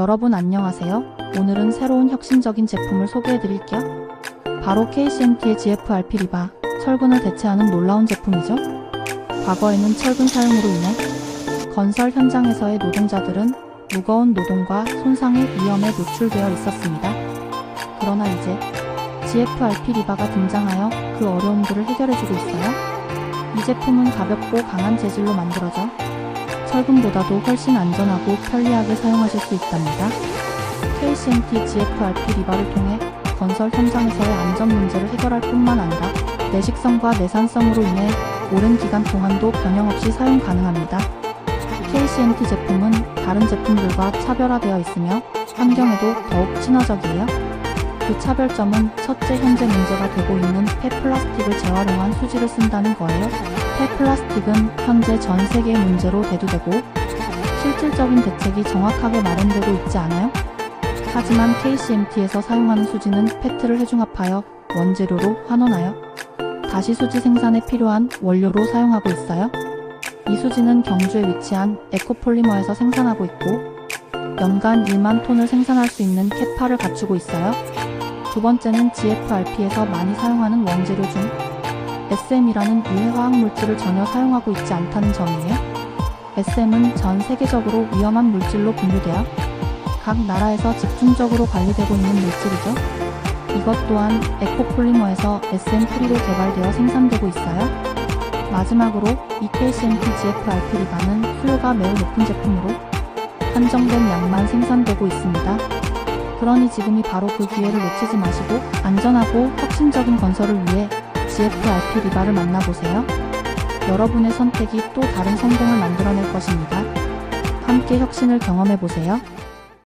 여러분 안녕하세요. 오늘은 새로운 혁신적인 제품을 소개해 드릴게요. 바로 KCMT의 GFRP 리바, 철근을 대체하는 놀라운 제품이죠. 과거에는 철근 사용으로 인해 건설 현장에서의 노동자들은 무거운 노동과 손상의 위험에 노출되어 있었습니다. 그러나 이제 GFRP 리바가 등장하여 그 어려움들을 해결해주고 있어요. 이 제품은 가볍고 강한 재질로 만들어져 철근보다도 훨씬 안전하고 편리하게 사용하실 수 있답니다. KCMT GFRP 리바를 통해 건설 현장에서의 안전 문제를 해결할 뿐만 아니라 내식성과 내산성으로 인해 오랜 기간 동안도 변형 없이 사용 가능합니다. KCMT 제품은 다른 제품들과 차별화되어 있으며 환경에도 더욱 친화적이에요. 그 차별점은 첫째 현재 문제가 되고 있는 폐플라스틱을 재활용한 수지를 쓴다는 거예요. 폐 플라스틱은 현재 전 세계의 문제로 대두되고 실질적인 대책이 정확하게 마련되고 있지 않아요? 하지만 KCMT에서 사용하는 수지는 페트를 해중합하여 원재료로 환원하여 다시 수지 생산에 필요한 원료로 사용하고 있어요. 이 수지는 경주에 위치한 에코폴리머에서 생산하고 있고 연간 1만 톤을 생산할 수 있는 캐파를 갖추고 있어요. 두 번째는 GFRP에서 많이 사용하는 원재료 중 SM이라는 유해 화학 물질을 전혀 사용하고 있지 않다는 점이에요. SM은 전 세계적으로 위험한 물질로 분류되어 각 나라에서 집중적으로 관리되고 있는 물질이죠. 이것 또한 에코폴리머에서 SM 프리로 개발되어 생산되고 있어요. 마지막으로 이 KCMP GFRP 리바는 수요가 매우 높은 제품으로 한정된 양만 생산되고 있습니다. 그러니 지금이 바로 그 기회를 놓치지 마시고 안전하고 혁신적인 건설을 위해 GFRP 리바를 만나보세요. 여러분의 선택이 또 다른 성공을 만들어낼 것입니다. 함께 혁신을 경험해보세요.